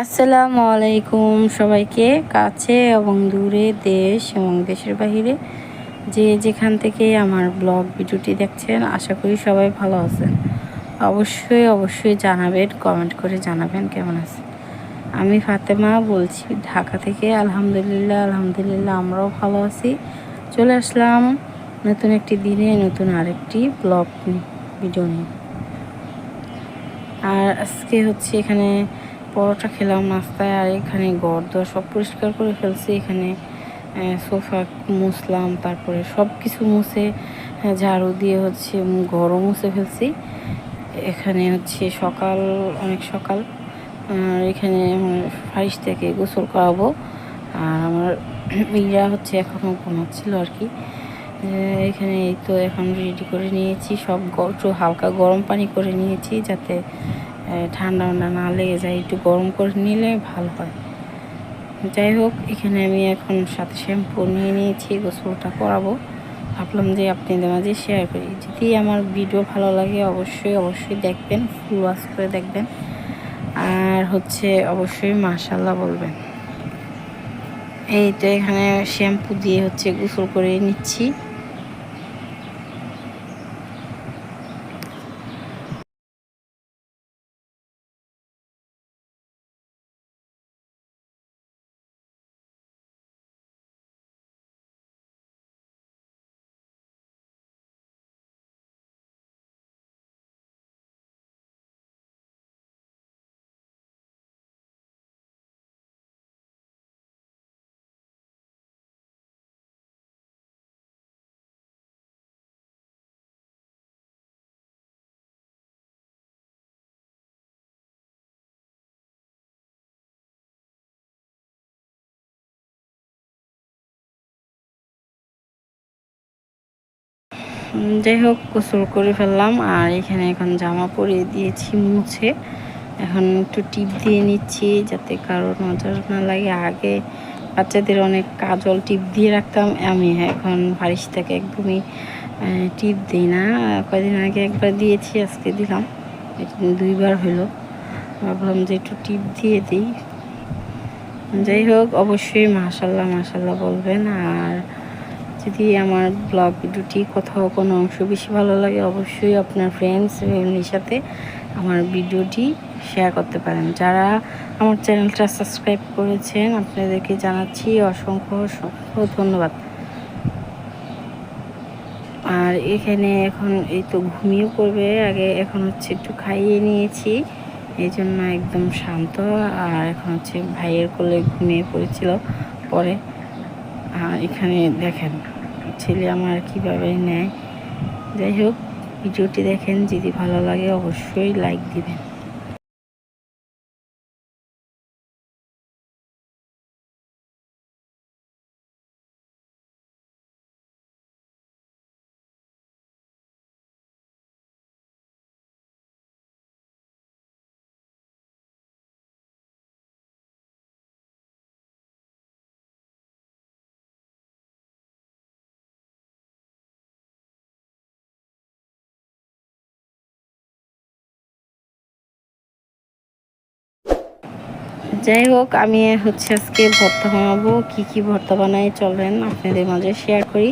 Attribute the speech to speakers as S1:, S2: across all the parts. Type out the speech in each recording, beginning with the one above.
S1: আসসালামু আলাইকুম সবাইকে কাছে এবং দূরে দেশ এবং দেশের বাহিরে। যে যেখান থেকে আমার ব্লগ ভিডিওটি দেখছেন, আশা করি সবাই ভালো আছেন। অবশ্যই অবশ্যই জানাবেন, কমেন্ট করে জানাবেন কেমন আছে আমি ফাতেমা বলছি ঢাকা থেকে। আলহামদুলিল্লাহ আলহামদুলিল্লাহ, আমরাও ভালো আছি। চলে আসলাম নতুন একটি দিনে, নতুন আরেকটি ব্লগ ভিডিও নিয়ে। আর আজকে হচ্ছে এখানে পরোটা খেলাম, নাস্তায় আর এখানে গড় দোর সব পরিষ্কার করে ফেলছি। এখানে সোফা মুছলাম, তারপরে সব কিছু মুছে ঝাড়ু দিয়ে হচ্ছে ঘরও মুছে ফেলছি। এখানে হচ্ছে সকাল, অনেক সকাল। আর এখানে আমার ফারিস থেকে গোসল করাবো। আর আমার ইরা হচ্ছে এখনও ঘুমাচ্ছিল আর কি। এখানে এই তো এখন রেডি করে নিয়েছি সব একটু হালকা গরম পানি করে নিয়েছি যাতে ঠান্ডা ঠান্ডা না লেগে যায়, একটু গরম করে নিলে ভালো হয়। যাই হোক, এখানে আমি এখন সাথে শ্যাম্পু নিয়ে নিয়েছি, গোসলটা করাবো। ভাবলাম যে আপনাদের মাঝে শেয়ার করি। যদি আমার ভিডিও ভালো লাগে, অবশ্যই অবশ্যই দেখবেন ফুল ওয়াশ করে দেখবেন। আর হচ্ছে, অবশ্যই মাশাল্লাহ বলবেন। এই তো এখানে শ্যাম্পু দিয়ে হচ্ছে গোসল করে নিচ্ছি। যাই হোক, গোসল করে ফেললাম, আর এখানে এখন জামা পরিয়ে দিয়েছি মুছে। এখন একটু টিপ দিয়ে নিচ্ছি যাতে কারও নজর না লাগে। আগে বাচ্চাদের অনেক কাজল টিপ দিয়ে রাখতাম, আমি এখন থেকে একদমই টিপ দিই না। কয়দিন আগে একবার দিয়েছি, আজকে দিলাম। দুইবার হলো। ভাবলাম যে একটু টিপ দিয়ে দিই। যাই হোক, অবশ্যই মাসাল্লাহ মাসাল্লাহ বলবেন। আর যদি আমার ব্লগ ভিডিওটি কোথাও কোনো অংশ বেশি ভালো লাগে, অবশ্যই আপনার ফ্রেন্ডস ফ্যামিলির সাথে আমার ভিডিওটি শেয়ার করতে পারেন। যারা আমার চ্যানেলটা সাবস্ক্রাইব করেছেন, আপনাদেরকে জানাচ্ছি অসংখ্য অসংখ্য ধন্যবাদ। আর এখানে এখন এই তো ঘুমিয়ে পড়বে, আগে এখন হচ্ছে একটু খাইয়ে নিয়েছি, এই জন্য একদম শান্ত, আর এখন হচ্ছে ভাইয়ের কোলে ঘুমিয়ে পড়েছিল পরে। আর এখানে দেখেন। ছেলে আমার কীভাবে নেয়। যাই হোক ভিডিওটি দেখেন যদি ভালো লাগে অবশ্যই লাইক দিবেন। যাই হোক, আমি হচ্ছে আজকে ভর্তা বানাবো। কী কী ভর্তা বানাই চলেন আপনাদের মাঝে শেয়ার করি।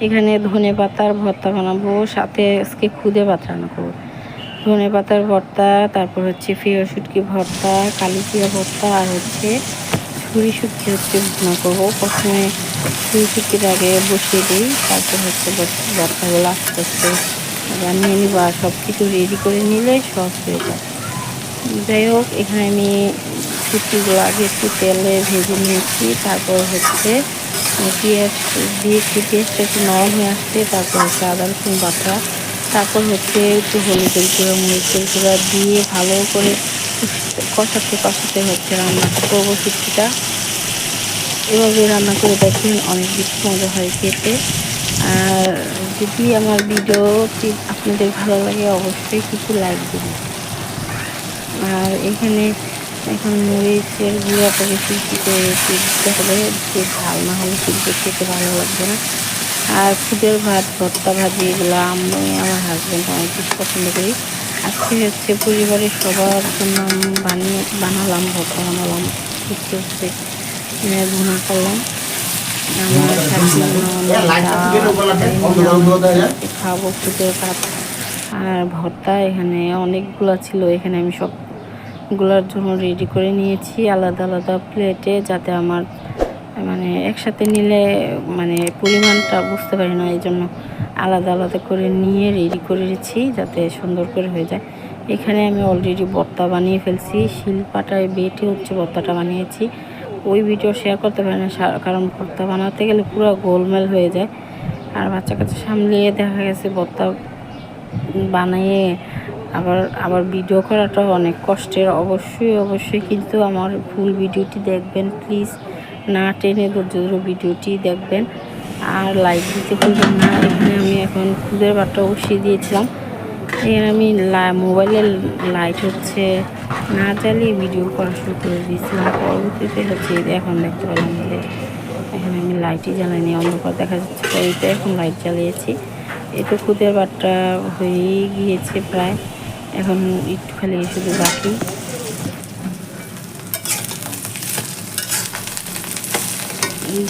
S1: এখানে ধনে পাতার ভর্তা বানাবো, সাথে আজকে খুদে ভাত রান্না করব। ধনে পাতার ভর্তা, তারপর হচ্ছে ফিও ভর্তা, কালিচিয়া ভর্তা, আর হচ্ছে ছুরি হচ্ছে ভুনা করব। প্রথমে ছুরি শুটকির আগে বসিয়ে দিই, তারপর হচ্ছে ভর্তাগুলো আস্তে আস্তে বানিয়ে নিব সব কিছু রেডি করে নিলে সহজ হয়ে যায় যাই হোক, এখানে আমি শুটকিগুলো আগে একটু তেলে ভেজে নিয়েছি। তারপর হচ্ছে পেঁয়াজ দিয়েছি পেঁয়াজটা একটু নরম হয়ে আসছে তারপর হচ্ছে আদা রসুন বাটা। তারপর হচ্ছে একটু হলুদের গুঁড়ো, মরিচের গুঁড়া দিয়ে ভালো করে কষাতে কষাতে হচ্ছে রান্নাটা করব শুটকিটা এভাবে রান্না করে দেখেন অনেক বেশি মজা হয় খেতে। আর যদি আমার ভিডিওটি আপনাদের ভালো লাগে, অবশ্যই কিছু লাইক দেবেন। আর এখানে এখন মরিচের গুঁড়াটা বেশি করে দিতে হবে যে ঝাল না হলে কিন্তু খেতে ভালো লাগবে না। আর খুদের ভাত, ভর্তা ভাজি, এগুলো আমি আমার হাজব্যান্ড অনেক কিছু পছন্দ করি। আজকে হচ্ছে পরিবারের সবার জন্য আমি বানিয়ে, বানালাম, ভর্তা বানালাম উঠতে হচ্ছে ভুনা করলাম। আমার খাব খুঁজে ভাত। আর ভর্তা এখানে অনেকগুলো ছিল, এখানে আমি সবগুলোর জন্য রেডি করে নিয়েছি আলাদা আলাদা প্লেটে যাতে আমার মানে একসাথে নিলে মানে পরিমাণটা বুঝতে পারি না এই জন্য আলাদা আলাদা করে নিয়ে রেডি করেছি যাতে সুন্দর করে হয়ে যায়। এখানে আমি অলরেডি বর্তা বানিয়ে ফেলছি শিলপাটায় বেটে হচ্ছে বর্তাটা বানিয়েছি। ওই ভিডিও শেয়ার করতে পারি না কারণ ভর্তা বানাতে গেলে পুরো গোলমেল হয়ে যায়। আর বাচ্চা কাচ্চা সামলিয়ে দেখা গেছে ভর্তা বানিয়ে আবার আবার ভিডিও করাটা অনেক কষ্টের। অবশ্যই অবশ্যই কিন্তু আমার ফুল ভিডিওটি দেখবেন। প্লিজ না টেনে ধৈর্য ধরে ভিডিওটি দেখবেন। আর লাইক দিতে ভুলবেন না। এখানে আমি এখন ফুলের বাটটা বসিয়ে দিয়েছিলাম। এখানে আমি মোবাইলের লাইট হচ্ছে, না জ্বালিয়ে ভিডিও করা শুরু করে দিয়েছিলাম। পরবর্তীতে হচ্ছে এখন দেখতে পেলাম যে, এখানে আমি লাইটই জ্বালাইনি। অন্ধকার দেখা যাচ্ছে এইটা এখন লাইট জ্বালিয়েছি। এটা খুদের বাটটা হয়েই গিয়েছে প্রায়। এখন একটু খালি শুধু বাকি।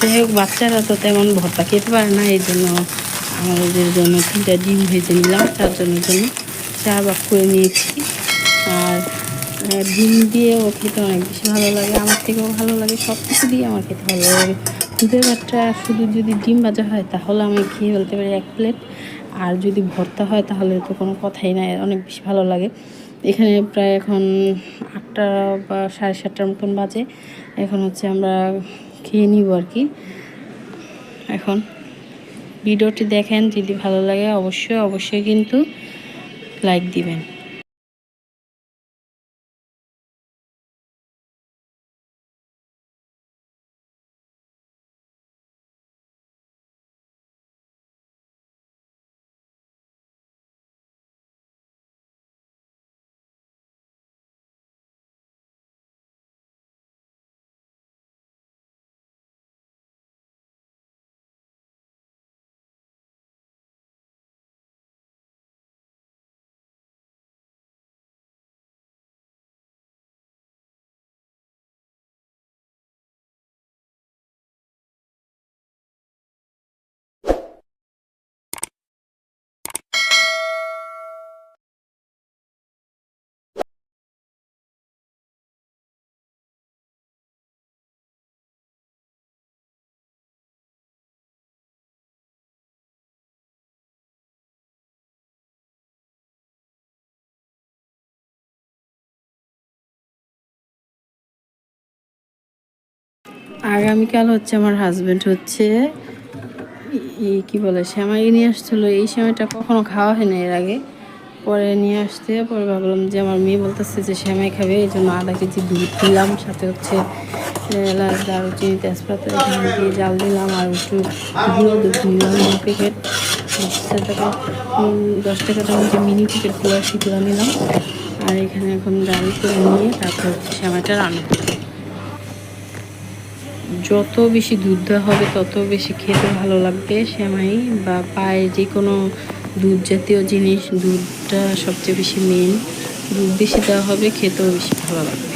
S1: যাই হোক, বাচ্চারা তো তেমন ভর্তা খেতে পারে না, এই জন্য আমাদের জন্য তিনটা ডিম ভেজে নিলাম তার জন্য জন্য। চা বাক করে নিয়েছি। আর ডিম দিয়েও খেতে অনেক বেশি ভালো লাগে, আমার থেকেও ভালো লাগে সব কিছু দিয়ে আমার খেতে ভালো লাগে। দুধের ভাতটা শুধু যদি ডিম ভাজা হয়, তাহলে আমি খেয়ে ফেলতে পারি এক প্লেট আর যদি ভর্তা হয়, তাহলে তো কোনো কথাই নাই, অনেক বেশি ভালো লাগে। এখানে প্রায় এখন আটটা বা সাড়ে সাতটার মতন বাজে। এখন হচ্ছে আমরা খেয়ে নিব আর কি। এখন ভিডিওটি দেখেন, যদি ভালো লাগে অবশ্যই অবশ্যই কিন্তু লাইক দিবেন। আগামীকাল হচ্ছে আমার হাজব্যান্ড হচ্ছে কি বলে শ্যামাই নিয়ে আসছিল। এই সময়টা কখনো খাওয়া হয় না এর আগে। পরে নিয়ে আসতে, পরে ভাবলাম যে আমার মেয়ে বলতেছে যে শ্যামাই খাবে, এই জন্য আধা কেজি দুধ দিলাম, সাথে হচ্ছে এলাচ, দারুচিনি, তেজপাতা এখানে দিয়ে জাল দিলাম, আর একটু গুঁড়ো দুধ নিলাম প্যাকেট। দশ টাকা দশ টাকা দাম যে মিনি প্যাকেটগুলো সেগুলো নিলাম। আর এখানে এখন জাল করে নিয়ে তারপর হচ্ছে শ্যামাইটা রান্না যত বেশি দুধ দেওয়া হবে, তত বেশি খেতে ভালো লাগবে সেমাই বা পায়ে যে কোনো দুধ জাতীয় জিনিস। দুধটা সবচেয়ে বেশি মেন দুধ বেশি দেওয়া হবে, খেতেও বেশি ভালো লাগবে।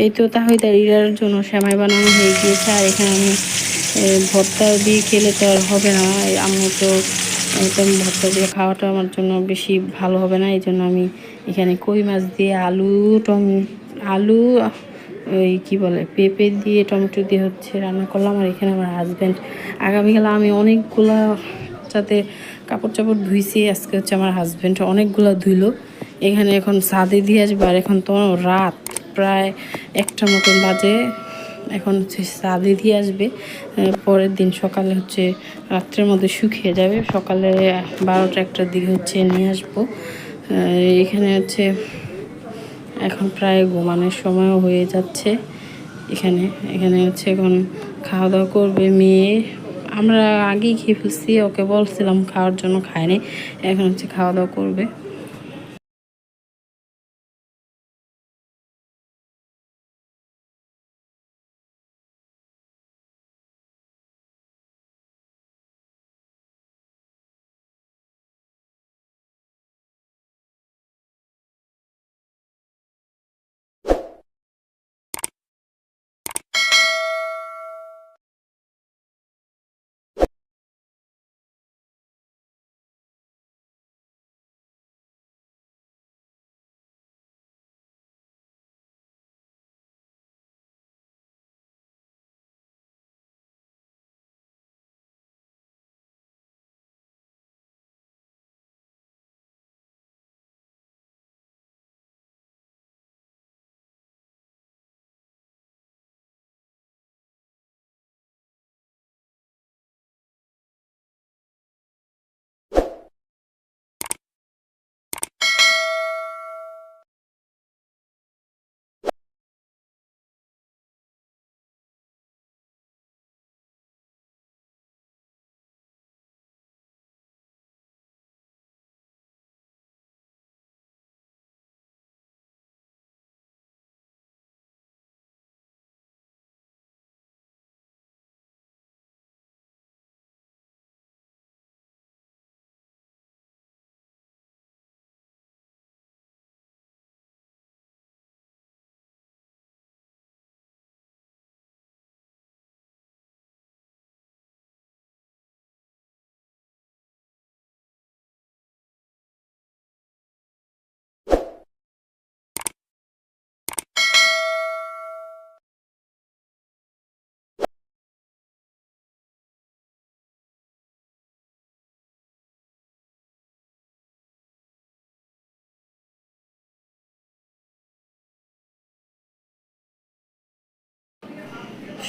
S1: এই তো তাহিদারিরার জন্য সেমাই বানানো হয়ে গিয়েছে, আর এখানে আমি ভর্তা দিয়ে খেলে তো আর হবে না। আমি তো একদম ভর্তা দিয়ে খাওয়াটা আমার জন্য বেশি ভালো হবে না এই জন্য আমি এখানে কই মাছ দিয়ে আলু, টম, আলু, ওই কী বলে, পেঁপে দিয়ে টমেটো দিয়ে হচ্ছে রান্না করলাম, আর এখানে আমার হাজব্যান্ড আগামীকাল আমি অনেকগুলা যাতে কাপড় চাপড় ধুইছি, আজকে হচ্ছে আমার হাজব্যান্ড অনেকগুলা ধুইলো। এখানে এখন সাদে দিয়ে আসবে, আর এখন তো রাত। প্রায় একটা মতন বাজে। এখন হচ্ছে সাদে দিয়ে আসবে। পরের দিন সকালে হচ্ছে রাত্রের মধ্যে শুকিয়ে যাবে। সকালে বারোটা একটার দিকে হচ্ছে নিয়ে আসব। এখানে হচ্ছে এখন প্রায় ঘুমানোর সময়ও হয়ে যাচ্ছে। এখানে এখানে হচ্ছে এখন খাওয়া দাওয়া করবে মেয়ে। আমরা আগেই খেয়ে ফেলছি, ওকে বলছিলাম খাওয়ার জন্য খায়নি। এখন হচ্ছে খাওয়া দাওয়া করবে।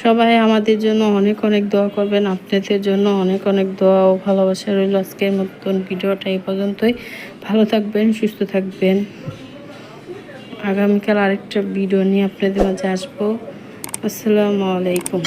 S1: সবাই আমাদের জন্য অনেক অনেক দোয়া করবেন, আপনাদের জন্য অনেক অনেক দোয়া ও ভালোবাসা রইল আজকের মতন ভিডিওটা এই পর্যন্তই। ভালো থাকবেন, সুস্থ থাকবেন। আগামীকাল আরেকটা ভিডিও নিয়ে আপনাদের মাঝে আসব। আসসালামু আলাইকুম।